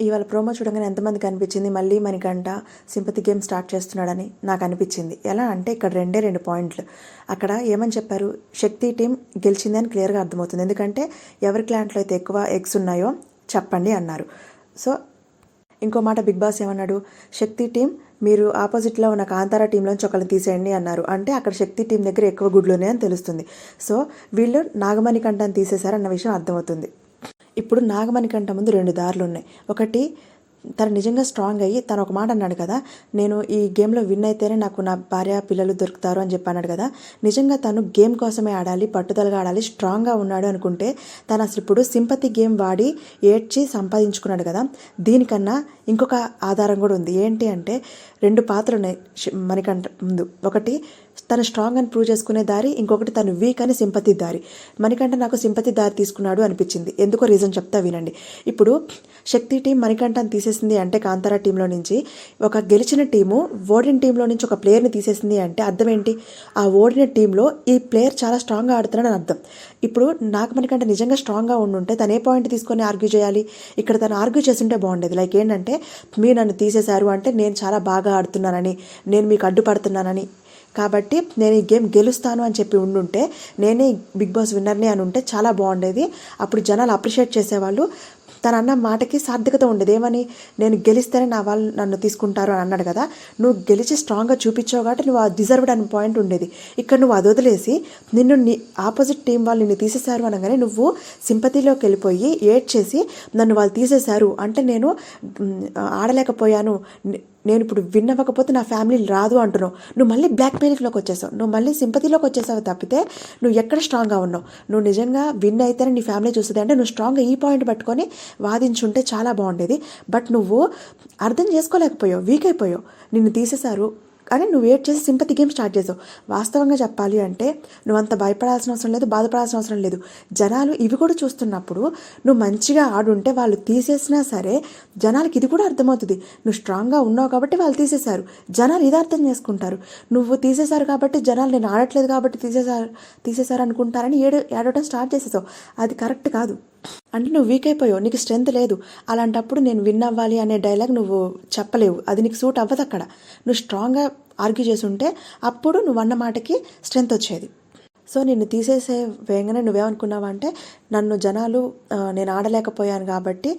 ఇవాళ ప్రోమో చూడగానే ఎంతమందికి అనిపించింది? మళ్ళీ మనకంట సింపతి గేమ్ స్టార్ట్ చేస్తున్నాడని నాకు అనిపించింది. ఎలా అంటే ఇక్కడ రెండే రెండు పాయింట్లు. అక్కడ ఏమని చెప్పారు? శక్తి టీం గెలిచింది అని క్లియర్గా అర్థమవుతుంది. ఎందుకంటే ఎవరి క్లాంట్లో అయితే ఎక్కువ ఎగ్స్ ఉన్నాయో చెప్పండి అన్నారు. సో ఇంకో మాట బిగ్ బాస్ ఏమన్నాడు? శక్తి టీం మీరు ఆపోజిట్లో ఉన్న కాంతారా టీంలోంచి ఒకరిని తీసేయండి అన్నారు. అంటే అక్కడ శక్తి టీం దగ్గర ఎక్కువ గుడ్లు ఉన్నాయని తెలుస్తుంది. సో వీళ్ళు నాగమణి కంఠాన్ని తీసేశారన్న విషయం అర్థమవుతుంది. ఇప్పుడు నాగమణికంట ముందు రెండు దారులు ఉన్నాయి ఒకటి తను నిజంగా స్ట్రాంగ్ అయ్యి తను ఒక మాట అన్నాడు కదా నేను ఈ గేమ్లో విన్ అయితేనే నాకు నా భార్య పిల్లలు దొరుకుతారు అని చెప్పి అన్నాడు కదా నిజంగా తను గేమ్ కోసమే ఆడాలి పట్టుదలగా ఆడాలి స్ట్రాంగ్గా ఉన్నాడు అనుకుంటే తను అసలు ఇప్పుడు సింపతి గేమ్ వాడి ఏడ్చి సంపాదించుకున్నాడు కదా దీనికన్నా ఇంకొక ఆధారం కూడా ఉంది. ఏంటి అంటే రెండు పాత్రలు ఉన్నాయి శ- మణికంఠ ముందు. ఒకటి తను స్ట్రాంగ్ అని ప్రూవ్ చేసుకునే దారి ఇంకొకటి తను వీక్ అని సింపతి దారి. మణికంఠ నాకు సింపతి దారి తీసుకున్నాడు అనిపించింది. ఎందుకో రీజన్ చెప్తా వినండి. ఇప్పుడు శక్తి టీం మణికంఠని తీసేసింది అంటే కాంతారా టీంలో నుంచి ఒక గెలిచిన టీము ఓడిన టీంలో నుంచి ఒక ప్లేయర్ని తీసేసింది అంటే అర్థం ఏంటి? ఆ ఓడిన టీంలో ఈ ప్లేయర్ చాలా స్ట్రాంగ్గా ఆడుతున్నాడని అర్థం. ఇప్పుడు నాకు మణికంఠ నిజంగా స్ట్రాంగ్గా ఉండుంటే తను ఏ పాయింట్ తీసుకొని ఆర్గ్యూ చేయాలి? ఇక్కడ తను ఆర్గ్యూ చేస్తుంటే బాగుండేది. లైక్ ఏంటంటే మీరు నన్ను తీసేశారు అంటే నేను చాలా బాగా ఆడుతున్నానని నేను మీకు అడ్డుపడుతున్నానని. కాబట్టి నేను ఈ గేమ్ గెలుస్తాను అని చెప్పి ఉండుంటే నేనే బిగ్ బాస్ విన్నర్ని అని ఉంటే చాలా బాగుండేది. అప్పుడు జనాలు అప్రిషియేట్ చేసేవాళ్ళు తను అన్న మాటకి సార్థకత ఉండేది. ఏమని? నేను గెలిస్తేనే నా వాళ్ళు నన్ను తీసుకుంటారు అని అన్నాడు కదా. నువ్వు గెలిచి స్ట్రాంగ్గా చూపించావు కాబట్టి నువ్వు ఆ డిజర్వ్డ్ అనే పాయింట్ ఉండేది. ఇక్కడ నువ్వు అది వదిలేసి నిన్ను నీ ఆపోజిట్ టీం వాళ్ళు నిన్ను తీసేశారు అనగానే నువ్వు సింపతిలోకి వెళ్ళిపోయి ఏడ్ చేసి నన్ను వాళ్ళు తీసేశారు. అంటే నేను ఆడలేకపోయాను. నేను ఇప్పుడు విన్ అవ్వకపోతే నా ఫ్యామిలీ రాదు అంటున్నావు. నువ్వు మళ్ళీ బ్లాక్ మెయిల్లోకి వచ్చేసావు. నువ్వు మళ్ళీ సింపతిలోకి వచ్చేసావు తప్పితే నువ్వు ఎక్కడ స్ట్రాంగ్గా ఉన్నావు? నువ్వు నిజంగా విన్ అయితేనే నీ ఫ్యామిలీ చూస్తుంది అంటే నువ్వు స్ట్రాంగ్గా ఈ పాయింట్ పట్టుకొని వాదించుంటే చాలా బాగుండేది. బట్ నువ్వు అర్థం చేసుకోలేకపోయావు వీక్ అయిపోయావు. నిన్ను తీసేశారు కానీ నువ్వు వెయిట్ చేసి సింపతి గేమ్ స్టార్ట్ చేసావు. వాస్తవంగా చెప్పాలి అంటే నువ్వు అంత భయపడాల్సిన అవసరం లేదు బాధపడాల్సిన అవసరం లేదు. జనాలు ఇవి కూడా చూస్తున్నప్పుడు నువ్వు మంచిగా ఆడుంటే వాళ్ళు తీసేసినా సరే జనాలకి ఇది కూడా అర్థమవుతుంది. నువ్వు స్ట్రాంగ్గా ఉన్నావు కాబట్టి వాళ్ళు తీసేశారు. జనాలు ఇది అర్థం చేసుకుంటారు. నువ్వు తీసేశారు కాబట్టి జనాలు నేను ఆడట్లేదు కాబట్టి తీసేశారు తీసేశారు అనుకుంటారని ఏడు ఏడవడం స్టార్ట్ చేసేసావు. అది కరెక్ట్ కాదు. అంటే నువ్వు వీక్ అయిపోయావు నీకు స్ట్రెంత్ లేదు. అలాంటప్పుడు నేను విన్ అవ్వాలి అనే డైలాగ్ నువ్వు చెప్పలేవు. అది నీకు సూట్ అవ్వదు అక్కడ. నువ్వు స్ట్రాంగ్గా ఆర్గ్యూ చేసి ఉంటే అప్పుడు నువ్వు అన్న మాటకి స్ట్రెంత్ వచ్చేది. సో నిన్ను తీసేసే వేగంగానే నువ్వేమనుకున్నావు అంటే నన్ను జనాలు నేను ఆడలేకపోయాను కాబట్టి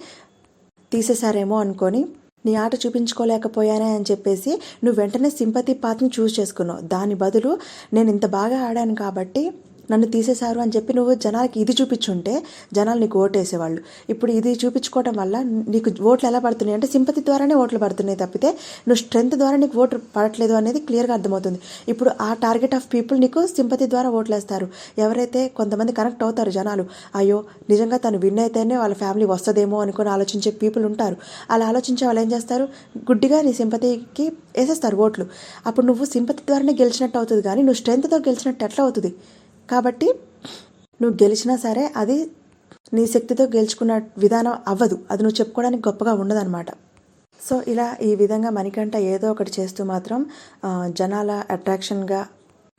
తీసేశారేమో అనుకొని నీ ఆట చూపించుకోలేకపోయానే అని చెప్పేసి నువ్వు వెంటనే సింపతి పాత్రని చూస్ చేసుకున్నావు. దాని బదులు నేను ఇంత బాగా ఆడాను కాబట్టి నన్ను తీసేశారు అని చెప్పి నువ్వు జనాలకి ఇది చూపించుంటే జనాలు నీకు ఓటేసేవాళ్ళు. ఇప్పుడు ఇది చూపించుకోవడం వల్ల నీకు ఓట్లు ఎలా పడుతున్నాయి? అంటే సింపతి ద్వారానే ఓట్లు పడుతున్నాయి తప్పితే నువ్వు స్ట్రెంత్ ద్వారా నీకు ఓటు పడట్లేదు అనేది క్లియర్గా అర్థమవుతుంది. ఇప్పుడు ఆ టార్గెట్ ఆఫ్ పీపుల్ నీకు సింపతి ద్వారా ఓట్లేస్తారు. ఎవరైతే కొంతమంది కనెక్ట్ అవుతారు జనాలు అయ్యో నిజంగా తను విన్ అయితేనే వాళ్ళ ఫ్యామిలీ వస్తుందేమో అనుకుని ఆలోచించే పీపుల్ ఉంటారు. అలా ఆలోచించే వాళ్ళు ఏం చేస్తారు? గుడ్డిగా నీ సింపతికి వేసేస్తారు ఓట్లు. అప్పుడు నువ్వు సింపతి ద్వారానే గెలిచినట్టు అవుతుంది కానీ నువ్వు స్ట్రెంత్తో గెలిచినట్టు ఎట్లా అవుతుంది? కాబట్టి నువ్వు గెలిచినా సరే అది నీ శక్తితో గెలుచుకున్న విధానం అవ్వదు. అది నువ్వు చెప్పుకోవడానికి గొప్పగా ఉండదన్నమాట. సో ఇలా ఈ విధంగా మణికంఠ ఏదో ఒకటి చేస్తూ మాత్రం జనాల అట్రాక్షన్గా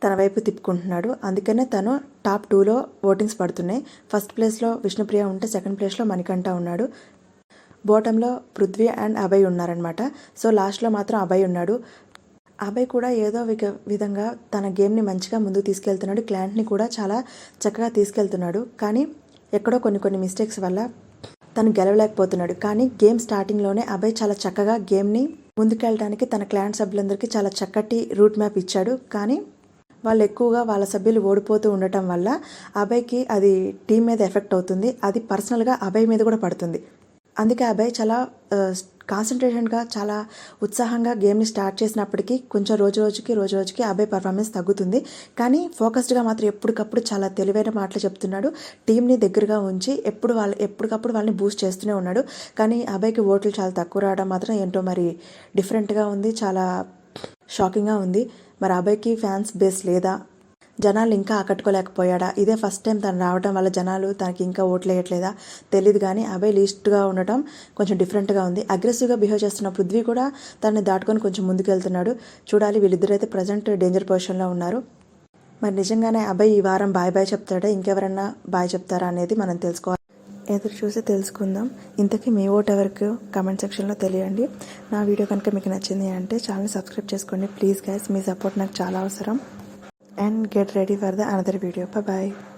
తన వైపు తిప్పుకుంటున్నాడు. అందుకనే తను టాప్ టూలో ఓటింగ్స్ పడుతున్నాయి. ఫస్ట్ ప్లేస్లో విష్ణుప్రియ ఉంటే సెకండ్ ప్లేస్లో మణికంఠ ఉన్నాడు. బోటంలో పృథ్వీ అండ్ అభయ్ ఉన్నారనమాట సో లాస్ట్లో మాత్రం అభయ్ ఉన్నాడు. అభయ్ కూడా ఏదో విక విధంగా తన గేమ్ని మంచిగా ముందుకు తీసుకెళ్తున్నాడు. క్లయింట్ని కూడా చాలా చక్కగా తీసుకెళ్తున్నాడు. కానీ ఎక్కడో కొన్ని కొన్ని మిస్టేక్స్ వల్ల తను గెలవలేకపోతున్నాడు. కానీ గేమ్ స్టార్టింగ్లోనే అభయ్ చాలా చక్కగా గేమ్ని ముందుకెళ్ళడానికి తన క్లయింట్ సభ్యులందరికీ చాలా చక్కటి రూట్ మ్యాప్ ఇచ్చాడు. కానీ వాళ్ళు ఎక్కువగా వాళ్ళ సభ్యులు ఓడిపోతూ ఉండటం వల్ల అభయ్కి అది టీం మీద ఎఫెక్ట్ అవుతుంది. అది పర్సనల్గా అభయ్ మీద కూడా పడుతుంది. అందుకే అభయ్ చాలా కాన్సన్ట్రేషన్గా చాలా ఉత్సాహంగా గేమ్ని స్టార్ట్ చేసినప్పటికీ కొంచెం రోజు రోజుకి రోజు రోజుకి అబ్బాయి పర్ఫార్మెన్స్ తగ్గుతుంది. కానీ ఫోకస్డ్గా మాత్రం ఎప్పటికప్పుడు చాలా తెలివైన మాటలు చెప్తున్నాడు. టీంని దగ్గరగా ఉంచి ఎప్పుడు వాళ్ళ ఎప్పటికప్పుడు వాళ్ళని బూస్ట్ చేస్తూనే ఉన్నాడు. కానీ అబ్బాయికి ఓట్లు చాలా తక్కువ రావడం మాత్రం ఏంటో మరి డిఫరెంట్గా ఉంది. చాలా షాకింగ్గా ఉంది. మరి అబ్బాయికి ఫ్యాన్స్ బేస్ లేదా? జనాలు ఇంకా ఆకట్టుకోలేకపోయాడా? ఇదే ఫస్ట్ టైం తను రావడం వల్ల జనాలు తనకి ఇంకా ఓట్లేయట్లేదా? తెలియదు కానీ అభయ్ లీస్ట్గా ఉండటం కొంచెం డిఫరెంట్గా ఉంది. అగ్రెసివ్గా బిహేవ్ చేస్తున్న పృథ్వీ కూడా తనని దాటుకొని కొంచెం ముందుకు వెళ్తున్నాడు చూడాలి వీళ్ళిద్దరైతే ప్రజెంట్ డేంజర్ పొజిషన్లో ఉన్నారు. మరి నిజంగానే అభయ్ ఈ వారం బాయ్ బాయ్ చెప్తాడా? ఇంకెవరన్నా బాయ్ చెప్తారా అనేది మనం తెలుసుకోవాలి. ఎదురు చూసి తెలుసుకుందాం. ఇంతకీ మీ ఓట్ ఎవరికి? కమెంట్ సెక్షన్లో తెలియండి. నా వీడియో కనుక మీకు నచ్చింది అంటే ఛానల్ సబ్స్క్రైబ్ చేసుకోండి. ప్లీజ్ గైస్ మీ సపోర్ట్ నాకు చాలా అవసరం. and get ready for the another video. Bye bye